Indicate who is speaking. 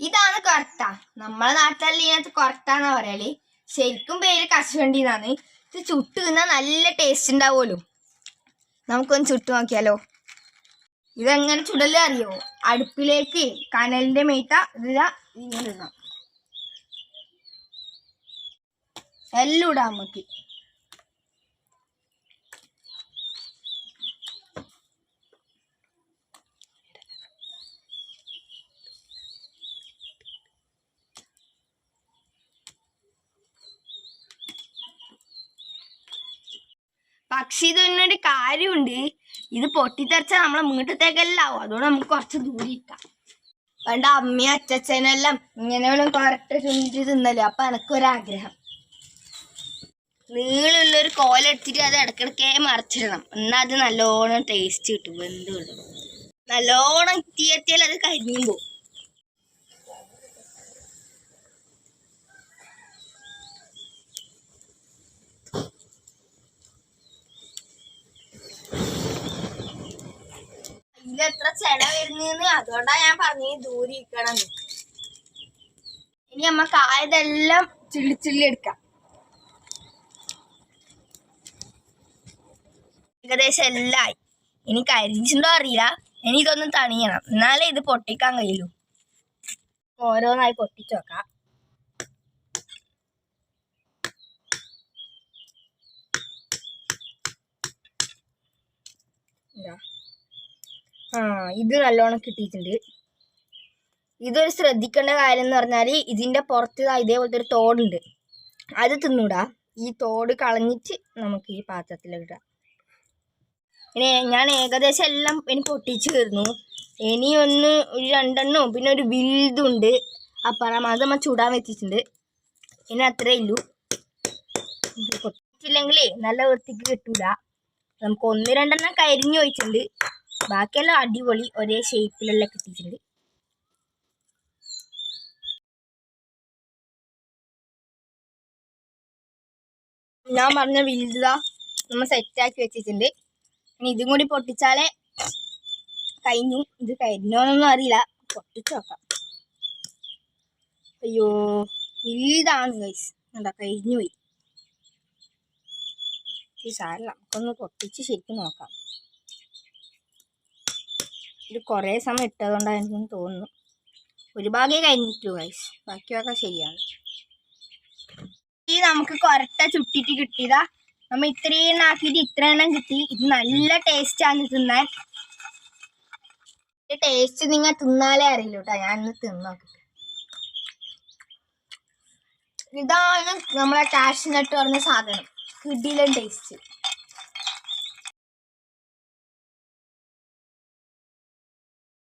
Speaker 1: ഇതാണ് കൊറട്ട നമ്മളെ നാട്ടിൽ ഇതിനകത്ത് കൊറട്ടാന്നാ പറയൽ. ശരിക്കും പേര് കശുവണ്ടി എന്നാണ് ഇത് ചുട്ട് തിന്നാൽ നല്ല ടേസ്റ്റ് ഉണ്ടാവുമല്ലോ നമുക്കൊന്ന് ചുട്ട് നോക്കിയാലോ. ഇതെങ്ങനെ ചുടൽ അറിയോ? അടുപ്പിലേക്ക് കനലിന്റെ മേത്ത ഇതാ ഇങ്ങനെ എല്ലാം ഇടാം നമുക്ക്. പക്ഷെ ഇതൊന്നൊരു കാര്യമുണ്ട്. ഇത് പൊട്ടിത്തെറിച്ചാൽ നമ്മളെ വീട്ടിലത്തേക്കെല്ലാം ആവും. അതുകൊണ്ട് നമുക്ക് കുറച്ച് ദൂരെ ഇരിക്കാം. പണ്ട് അമ്മയും അച്ഛനെല്ലാം ഇങ്ങനെ വല്ലതും കൊരട്ട് ചുണ്ടിട്ട് തിന്നല്ലോ അപ്പൊ എനക്കൊരാഗ്രഹം. നീളുള്ളൊരു കോലെടുത്തിട്ട് അത് ഇടക്കിടക്കേ മറിച്ചിടണം. എന്നാൽ അത് നല്ലോണം ടേസ്റ്റ് കിട്ടും. വെന്തുള്ളൂ നല്ലോണം തീയത്തിയാൽ അത് കരിഞ്ഞു പോകും ഇതിലെത്ര ചെട വരുന്ന അതുകൊണ്ടാ ഞാൻ പറഞ്ഞു ഇരിക്കണം ഇനി നമ്മക്ക് ആയതെല്ലാം ചിള്ളി എടുക്കാം. ഏകദേശം എല്ലാം ആയി. ഇനി കരിഞ്ചിണ്ടോ അറിയില്ല. ഇനി ഇതൊന്നും തണിയണം. എന്നാലേ ഇത് പൊട്ടിക്കാൻ കഴിയുള്ളൂ. ഓരോന്നായി പൊട്ടിച്ചു നോക്കാം. ഇതാ. ആ ഇത് നല്ലോണം കിട്ടിയിട്ടുണ്ട്. ഇതൊരു ശ്രദ്ധിക്കേണ്ട കാര്യം എന്ന് പറഞ്ഞാൽ ഇതിന്റെ പുറത്ത് ഇതേപോലത്തെ ഒരു തോടുണ്ട്. അത് തിന്നൂടാ. ഈ തോട് കളഞ്ഞിട്ട് നമുക്ക് ഈ പാത്രത്തിലിടാം ഇനി ഞാൻ ഏകദേശം എല്ലാം ഇനി പൊട്ടിച്ച് തീർന്നു. ഇനി ഒന്ന് ഒരു രണ്ടെണ്ണോ പിന്നെ ഒരു വിൽതുണ്ട് അപ്പുറം അത് നമ്മൾ ചൂടാൻ വെച്ചിട്ടുണ്ട്. ഇനി അത്രേ ഉള്ളൂ. ഇത് പൊട്ടിച്ചില്ലെങ്കിലേ നല്ല വൃത്തിക്ക് കിട്ടൂല. നമുക്ക് ഒന്ന് രണ്ടെണ്ണം കരിഞ്ഞു വെച്ചിട്ടുണ്ട് ബാക്കിയെല്ലാം അടിപൊളി ഒരേ ഷേപ്പിലെല്ലാം കിട്ടിയിട്ടുണ്ട്. ഞാൻ പറഞ്ഞ വലുതാ നമ്മൾ സെറ്റാക്കി വെച്ചിട്ടുണ്ട്. ഇനി ഇതും കൂടി പൊട്ടിച്ചാലേ കഴിഞ്ഞു. ഇത് കഴിഞ്ഞോന്നൊന്നും അറിയില്ല. പൊട്ടിച്ച് നോക്കാം. അയ്യോ വലുതാണ് ഗൈസ് എന്താ കഴിഞ്ഞു പോയി സാരല്ല നമുക്കൊന്ന് പൊട്ടിച്ച് ശരിക്കും നോക്കാം. ഇത് കുറേ സമയം ഇട്ടതുകൊണ്ടായിരുന്നു തോന്നുന്നു. ഒരു ഭാഗ്യം കഴിഞ്ഞിട്ടു ഗൈസ് ബാക്കിയൊക്കെ ശരിയാണ്. ഈ നമുക്ക് കൊരട്ട ചുട്ടിട്ട് കിട്ടിയതാ. നമ്മൾ ഇത്രയും എണ്ണം ആക്കിയിട്ട് ഇത്ര എണ്ണം കിട്ടി. ഇത് നല്ല ടേസ്റ്റ് ആണ് തിന്നാൻ. ടേസ്റ്റ് നിങ്ങൾ തിന്നാലേ അറിയില്ല കേട്ടോ ഞാനിന്ന് തിന്നോക്കിട്ട് ഇതാണ് നമ്മളെ കാഷ്നട്ട് പറഞ്ഞ സാധനം. കിടിലൻ ടേസ്റ്റ്